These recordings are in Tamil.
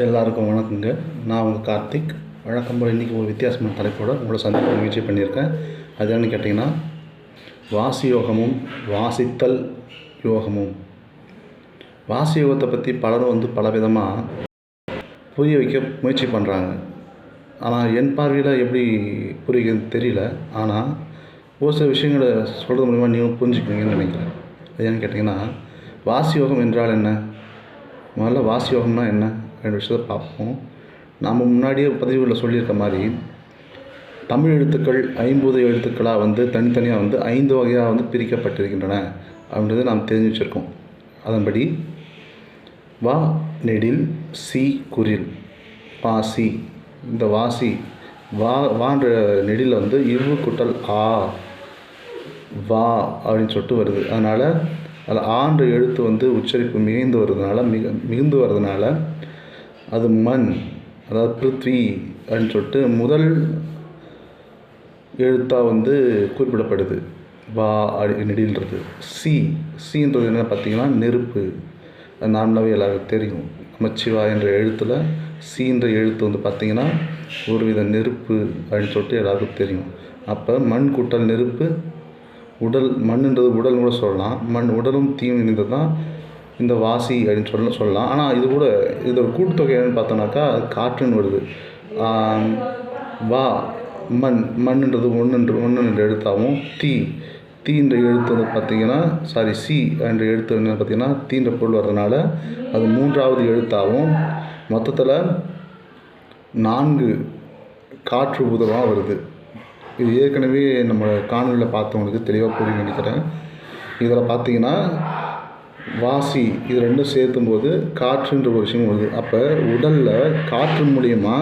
எல்லாருக்கும் வணக்கங்க. நான் உங்கள் கார்த்திக். வழக்கம் போல் இன்றைக்கி ஒரு வித்தியாசமான தலைப்போடு உங்களை சந்திக்க முயற்சி பண்ணியிருக்கேன். அது என்னன்னு கேட்டிங்கன்னா வாசி யோகமும் வாசித்தல் யோகமும். வாசி யோகத்தை பற்றி பலரும் வந்து பல விதமாக புரிய வைக்க முயற்சி பண்ணுறாங்க ஆனால் என் பார்வையில் எப்படி புரியுதுன்னு தெரியல. ஆனால் ஒரு சில விஷயங்களை சொல்கிறது மூலிமா நீங்கள் புரிஞ்சுக்குவீங்கன்னு நினைக்கிறேன். அது ஏன்னு கேட்டிங்கன்னா வாசி யோகம் என்றால் என்ன? முதல்ல வாசி யோகம்னா என்ன? ரெண்டு விஷயத்தை பார்ப்போம். நாம் முன்னாடியே பதிவுகளில் சொல்லியிருக்க மாதிரி தமிழ் எழுத்துக்கள் ஐம்பது எழுத்துக்களாக வந்து தனித்தனியாக வந்து ஐந்து வகையாக வந்து பிரிக்கப்பட்டிருக்கின்றன அப்படின்றத நாம் தெரிஞ்சு வச்சுருக்கோம். அதன்படி வா நெடில் சி குரில். பாசி இந்த வாசி வா வான்ற நெடில் வந்து இரு குட்டல் ஆ வா அப்படின்னு சொல்லிட்டு வருது. அதனால் அதில் ஆன்ற எழுத்து வந்து உச்சரிப்பு மிகுந்து வருதுனால மிக மிகுந்து வர்றதுனால அது மண் அதாவது பிருத்வி அப்படின்னு சொல்லிட்டு முதல் எழுத்தாக வந்து குறிப்பிடப்படுது. வா அடி நெடின்றது சி சீன்றது என்ன பார்த்தீங்கன்னா நெருப்பு. அது நார்மலாகவே எல்லாருக்கும் தெரியும். நமச்சிவா என்ற எழுத்தில் சீன்ற எழுத்து வந்து பார்த்திங்கன்னா ஒரு வித நெருப்பு அப்படின்னு சொல்லிட்டு எல்லாருக்கும் தெரியும். அப்போ மண் கூட்டல் நெருப்பு உடல் மண்ணுன்றது உடல் கூட சொல்லலாம். மண் உடலும் தீயும் இணைந்தது தான் இந்த வாசி அப்படின்னு சொல்ல சொல்லலாம். ஆனால் இது கூட இதோட கூட்டுத்தொகை என்னன்னு பார்த்தோம்னாக்கா அது காற்றுன்னு வருது. வா மண் மண்ணுன்றது ஒன்றுன்ற ஒன்று என்ற எழுத்தாகவும் தீ தீன்ற எழுத்து வந்து பார்த்திங்கன்னா சாரி சி என்ற எழுத்து என்ன பார்த்திங்கன்னா தீன்ற பொருள் வர்றதுனால அது மூன்றாவது எழுத்தாகவும் மொத்தத்தில் நான்கு காற்று பூதமாக வருது. இது ஏற்கனவே நம்ம காணொலியில் பார்த்தவங்களுக்கு தெளிவாக புரியும் நினைக்கிறேன். இதில் பார்த்தீங்கன்னா வாசி இது ரெண்டும் சேர்த்தும்போது காற்றுன்ற ஒரு விஷயம் வருது. அப்போ உடலில் காற்று மூலியமா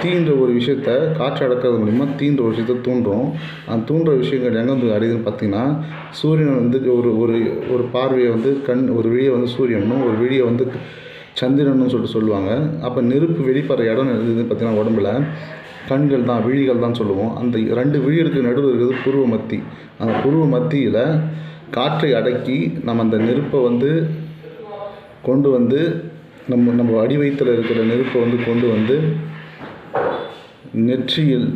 தீன்ற ஒரு விஷயத்த காற்று அடக்கிறது மூலிமா தீன்ற ஒரு விஷயத்த தூண்டுறோம். அந்த தூண்டுற விஷயங்கள் எங்கே வந்து அடையுதுன்னு பார்த்தீங்கன்னா சூரியன் வந்து ஒரு ஒரு ஒரு பார்வையை வந்து கண் ஒரு விழியை வந்து சூரியனும் ஒரு விழியை வந்து சந்திரனும் சொல்லிட்டு சொல்லுவாங்க. அப்போ நெருப்பு வெளிப்படுற இடம் எதுன்னு பார்த்தீங்கன்னா உடம்புல கண்கள் தான் விழிகள் தான் சொல்லுவோம். அந்த ரெண்டு விழிகளுக்கு நடுவில் இருக்கிறது புருவ மத்தி அந்த புருவ மத்தியில் காற்றை அடக்கி நம்ம அந்த நெருப்பை வந்து கொண்டு வந்து நம்ம நம்ம அடி வயிற்றில் இருக்கிற நெருப்பை வந்து கொண்டு வந்து நெற்றியில்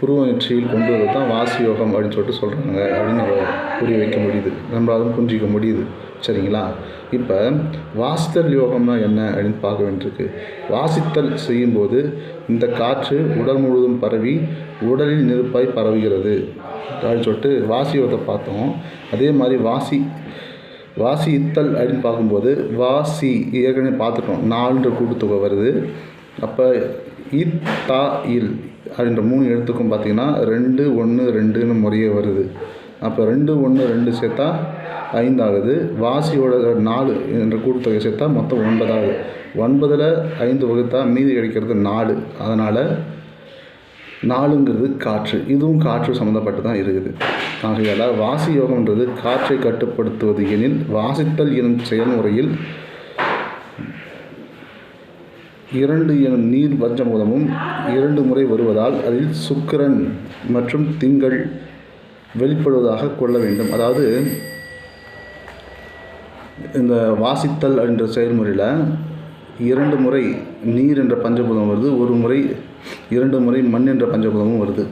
புருவ நெற்றியில் கொண்டு வரது தான் வாசி யோகம் அப்படின்னு சொல்லிட்டு சொல்கிறாங்க அப்படின்னு நம்ம புரிய வைக்க முடியுது. நம்மளாலும் புரிஞ்சிக்க முடியுது. சரிங்களா? இப்போ வாசித்தல் யோகம்னா என்ன அப்படின்னு பார்க்க வேண்டியிருக்கு. வாசித்தல் செய்யும்போது இந்த காற்று உடல் முழுவதும் பரவி உடலில் நெருப்பாய் பரவுகிறது அப்படின்னு சொல்லிட்டு வாசி யோகத்தை பார்த்தோம். அதே மாதிரி வாசி வாசி இத்தல் அப்படின்னு பார்க்கும்போது வாசி ஏற்கனவே பார்த்துட்டோம். நாலுன்ற கூட்டுத்தொகை வருது. அப்போ இத்தா இல் அப்படின்ற மூணு எழுத்துக்கும் பார்த்தீங்கன்னா ரெண்டு ஒன்று ரெண்டுன்னு முறையே வருது. அப்போ ரெண்டு ஒன்று ரெண்டு சேர்த்தா ஐந்தாகுது. வாசியோட நாலு என்ற கூட்டுத்தொகை சேர்த்தா மொத்தம் ஒன்பதாகுது ஒன்பதில் ஐந்து வகுத்தா மீதி கிடைக்கிறது நாலு. அதனால் நாலுங்கிறது காற்று. இதுவும் காற்று சம்மந்தப்பட்டு தான் இருக்குது. ஆகையால் வாசி யோகம்ன்றது காற்றை கட்டுப்படுத்துவது எனில் வாசித்தல் எனும் செயல்முறையில் இரண்டு எனும் நீர் பஞ்சமூலமும் இரண்டு முறை வருவதால் அதில் சுக்கிரன் மற்றும் திங்கள் வெளிப்படுவதாக கொள்ள வேண்டும். அதாவது இந்த வாசித்தல் என்ற செயல்முறையில் இரண்டு முறை நீர் என்ற பஞ்சபூதம் வருது ஒரு முறை இரண்டு முறை மண் என்ற பஞ்சபூதமும் வருது.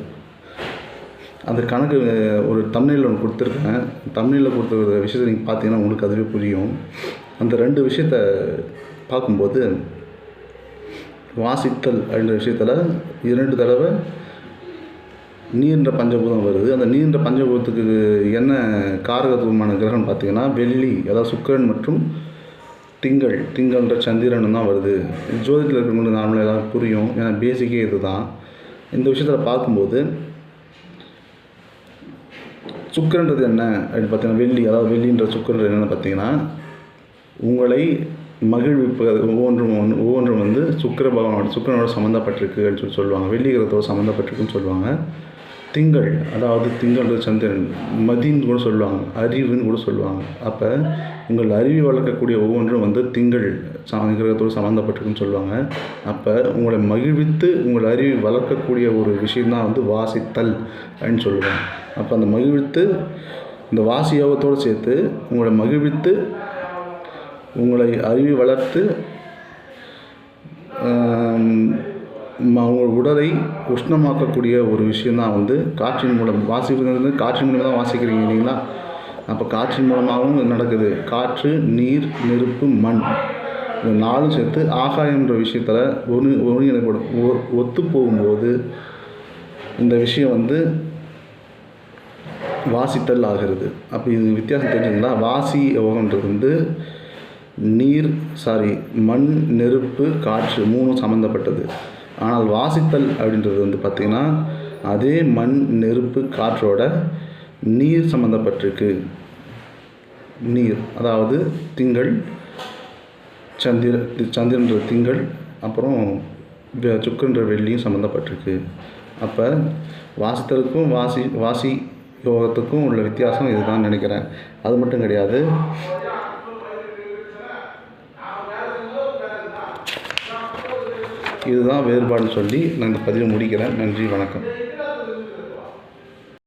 அந்த கணக்கு ஒரு தமிழில் ஒன்று கொடுத்துருக்கேன். தமிழில் கொடுத்த விஷயத்தை நீங்கள் பார்த்தீங்கன்னா உங்களுக்கு அதுவே புரியும். அந்த ரெண்டு விஷயத்த பார்க்கும்போது வாசித்தல் அப்படின்ற விஷயத்தில் இரண்டு தடவை நீர்ன்ற பஞ்சபூதம் வருது. அந்த நீர்ன்ற பஞ்சபூதத்துக்கு என்ன காரகத்துவமான கிரகம் பார்த்திங்கன்னா வெள்ளி அதாவது சுக்கிரன் மற்றும் திங்கள். திங்கள்ன்ற சந்திரன் தான் வருது. ஜோதிடத்தில் இருக்கிறவங்களுக்கு நார்மலாக ஏதாவது புரியும். ஏன்னா பேசிக்கே இதுதான். இந்த விஷயத்தில் பார்க்கும்போது சுக்கிரன்றது என்ன அப்படின்னு பார்த்தீங்கன்னா வெள்ளி அதாவது வெள்ளின்ற சுக்கிரன்றது என்னென்னு பார்த்தீங்கன்னா உங்களை மகிழ்விப்பது ஒவ்வொன்றும் ஒன்று ஒவ்வொன்றும் வந்து சுக்கிர பகவானோட சுக்கிரனோட சம்மந்தப்பட்டிருக்கு அப்படின்னு சொல்லி சொல்லுவாங்க. வெள்ளி கிரகத்தோட சம்மந்தப்பட்டிருக்குன்னு சொல்லுவாங்க. திங்கள் அதாவது திங்கள்ன்றது சந்திரன். மதின்னு கூட சொல்லுவாங்க. அறிவுன்னு கூட சொல்லுவாங்க. அப்போ உங்கள் அறிவை வளர்க்கக்கூடிய ஒவ்வொன்றும் வந்து திங்கள் கிரகத்தோடு சம்மந்தப்பட்டிருக்குன்னு சொல்லுவாங்க. அப்போ உங்களை மகிழ்வித்து உங்கள் அறிவை வளர்க்கக்கூடிய ஒரு விஷயந்தான் வந்து வாசித்தல் அப்படின்னு சொல்லுவாங்க. அப்போ அந்த மகிழ்வித்து இந்த வாசி யோகத்தோடு சேர்த்து உங்களை மகிழ்வித்து உங்களை அறிவி வளர்த்து அவங்க உடலை உஷ்ணமாக்கக்கூடிய ஒரு விஷயந்தான் வந்து காற்றின் மூலம். வாசிக்கிறது காற்றின் மூலமாக தான் வாசிக்கிறீங்க இல்லைங்களா? அப்போ காற்றின் மூலமாகவும் நடக்குது. காற்று நீர் நெருப்பு மண். இந்த நாலும் சேர்த்து ஆகாயம்ன்ற விஷயத்தில் ஒன்று ஒருங்கிணைப்படும் ஒ- ஒத்து போகும்போது இந்த விஷயம் வந்து வாசித்தல் ஆகிறது. அப்போ இது வித்தியாசம் தெரிஞ்சுங்களா வாசி யோகன்றது வந்து நீர் சாரி மண் நெருப்பு காற்று மூணும் சம்மந்தப்பட்டது ஆனால் வாசித்தல் அப்படின்றது வந்து பார்த்திங்கன்னா அதே மண் நெருப்பு காற்றோட நீர் சம்மந்தப்பட்டிருக்கு நீர் அதாவது திங்கள் சந்திர சந்திரன்ற திங்கள் அப்புறம் சுக்கன்ற வெள்ளியும் சம்மந்தப்பட்டிருக்கு அப்போ வாசித்தலுக்கும் வாசி வாசி யோகத்துக்கும் உள்ள வித்தியாசம் இதுதான் நினைக்கிறேன். அது மட்டும் கிடையாது இதுதான் வேறுபாடுன்னு சொல்லி நான் இந்த பதிவை முடிக்கிறேன். நன்றி வணக்கம்.